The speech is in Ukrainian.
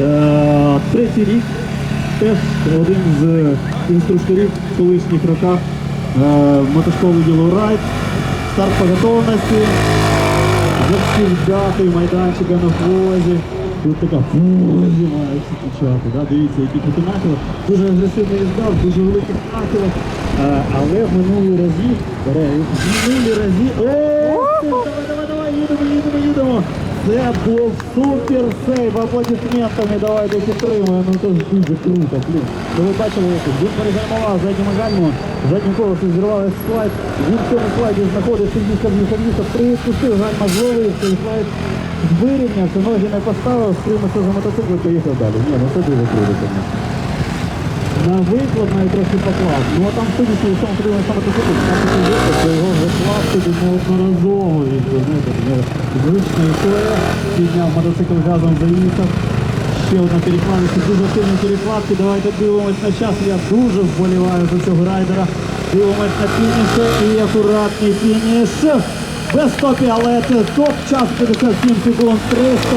Е, Третій рік теж один з інструкторів в колишніх роках е, мотошколи Єлорайт. Старт по готовності. Завсігдати майданчика на хвозі. Тут така хвозі має всі. Да? Дивіться, які тут нахили. Дуже агресивний їздав, дуже великий нахили. Е, але в минулі разі, в минулі разі. Це був супер сейв аплодисментами. Давайте підтримуємо. Ну це ж дуже круто, блін. Ну, ви бачили, як він перегальмував задньому гальму, заднім колесом зірвали слайд. Він в цьому слайді знаходиться, їхав, їхав, їхав, приспустив, гальма зловив, цей слайд вирівнявся, ноги не поставив, стримався за мотоцикл і поїхав далі. Ні, ну це дуже круто, звісно. На викладно і трохи поклав. Ну а там судячи, що він тримався мотоцикл, там такий випадок, що його клав неодноразово. Знаєте, таке звична. Підняв мотоцикл газом, заїхав. Ще одна перекладка, дуже сильні перекладки. Давайте дивимось на час. Я дуже вболіваю за цього райдера. Дивимось на фініше і акуратний фініш. Без стопі, але це топ час 57 секунд 300.